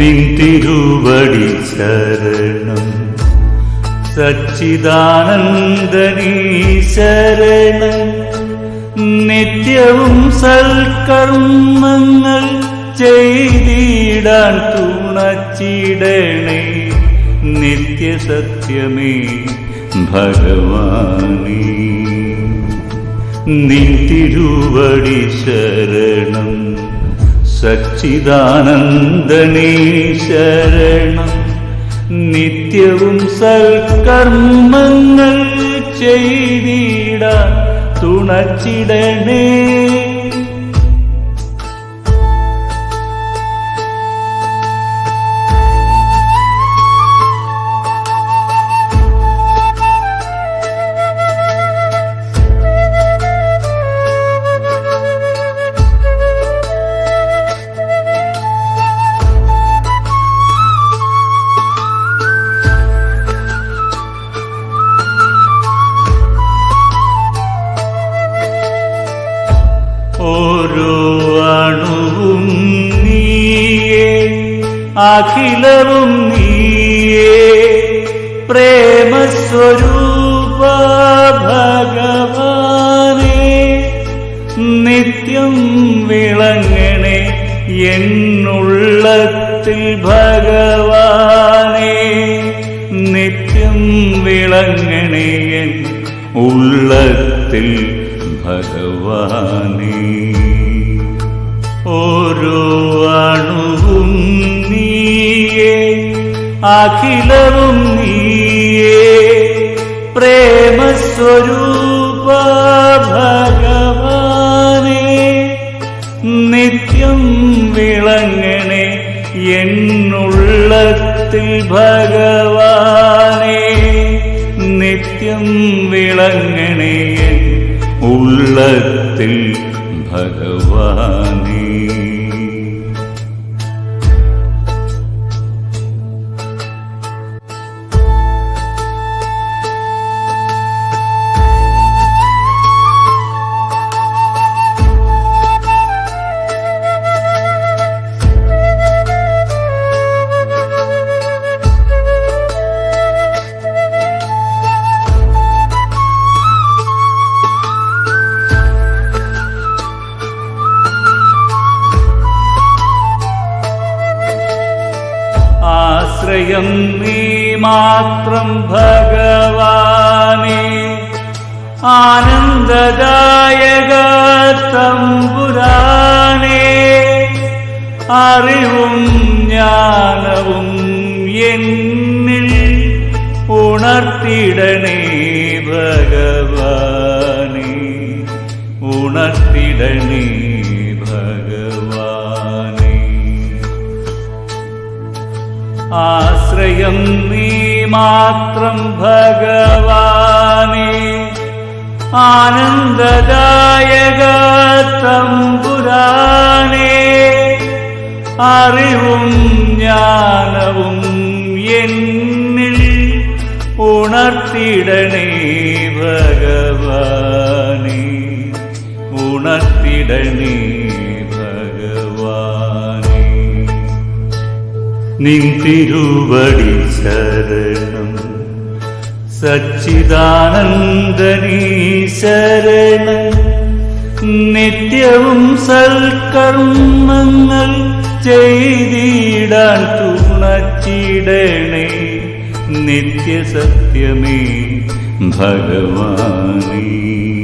തിരുവടി ശരണം. സച്ചിദാനന്ദനീ ശരണം. നിത്യവും സൽക്കർമ്മങ്ങൾ ചെയ്തിടാൻ തുണച്ചിടണേ. നിത്യസത്യമേ ഭഗവാനേ. നിൻ തിരുവടി ശരണം. സച്ചിദാനന്ദനേ ശരണം നിത്യവും സൽക്കർമ്മങ്ങൾ ചെയ്തിട തുണച്ചിടണേ. അഖിലവും നീയേ. പ്രേമസ്വരൂപ ഭഗവാനേ നിത്യം വിളങ്ങണേ എന്നുള്ളത്തിൽ ഭഗവാനേ. നിത്യം വിളങ്ങണേ എൻ ഉള്ളത്തിൽ ഭഗവാനേ. ഓരോ അണുവും നീയെ അഖിലവും നീയെ പ്രേമസ്വരൂപ ഭഗവാനെ നിത്യം വിളങ്ങണേ എന്നുള്ളത്തിൽ ഭഗവാനെ നിത്യം വിളങ്ങണേ ഉള്ളത്തിൽ ഭഗവാനേ ആശ്രയം നീ മാത്രം ഭഗവാനി. ആനന്ദദായക തമ്പുരാനെ. അറിവും ജ്ഞാനവും എന്നിൽ ഉണർത്തിടണേ ഭഗവാനി. ഉണർത്തിടണേ ആശ്രയം നീ മാത്രം ഭഗവാനേ. ആനന്ദദായക തമ്പുരാനെ. അറിവും ജ്ഞാനവും എന്നിൽ ഉണർത്തിടണേ ഭഗവാനേ. ഉണർത്തിടണേ നിൻ തിരുവടി ശരണം. സച്ചിദാനന്ദനീ ശരണം നിത്യവും സൽക്കർമ്മങ്ങൾ ചെയ്തിടാൻ തുണച്ചിടണേ. നിത്യസത്യമേ ഭഗവാനേ.